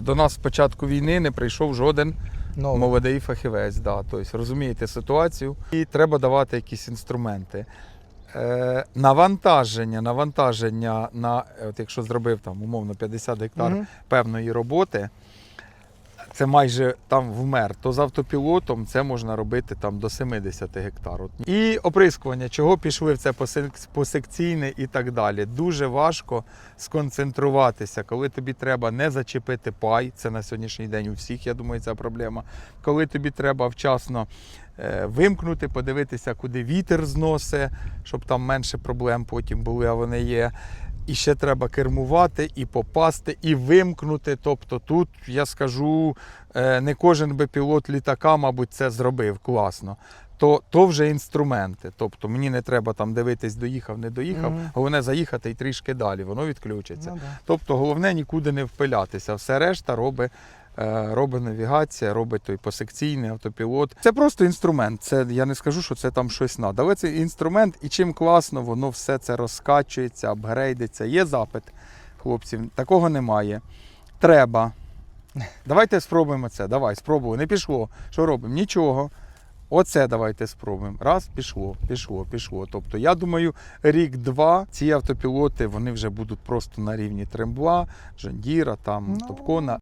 до нас з початку війни не прийшов жоден Новий. молодий фахівець. Да. Тобто розумієте ситуацію, і треба давати якісь інструменти. Е, навантаження, навантаження на, от якщо зробив там умовно 50 гектар угу. певної роботи, це майже там вмер, то з автопілотом це можна робити там до 70 гектар. І оприскування, чого пішли в це посекційне і так далі. Дуже важко сконцентруватися, коли тобі треба не зачепити пай, це на сьогоднішній день у всіх, я думаю, ця проблема. Коли тобі треба вчасно е, вимкнути, подивитися, куди вітер зносить, щоб там менше проблем потім були, а вони є. І ще треба кермувати, і попасти, і вимкнути. Тобто тут я скажу, е, не кожен би пілот літака, мабуть, це зробив класно. То, то вже інструменти. Тобто мені не треба там дивитись, доїхав, не доїхав. Мгм. Головне заїхати і трішки далі, воно відключиться. Mm -hmm. Тобто головне нікуди не впилятися. Все решта робить, робить навігація, робить той посекційний автопілот. Це просто інструмент. Це я не скажу, що це там щось надо. Але це інструмент, і чим класно, воно все це розкачується, апгрейдиться. Є запит хлопців. Такого немає. Треба. Давайте спробуємо це. Давай, спробуємо. Не пішло. Що робимо? Нічого. Оце давайте спробуємо. Раз, пішло, пішло, пішло. Тобто, я думаю, рік-два ці автопілоти вони вже будуть просто на рівні Трембла, Жандіра, там Ну. Топкона.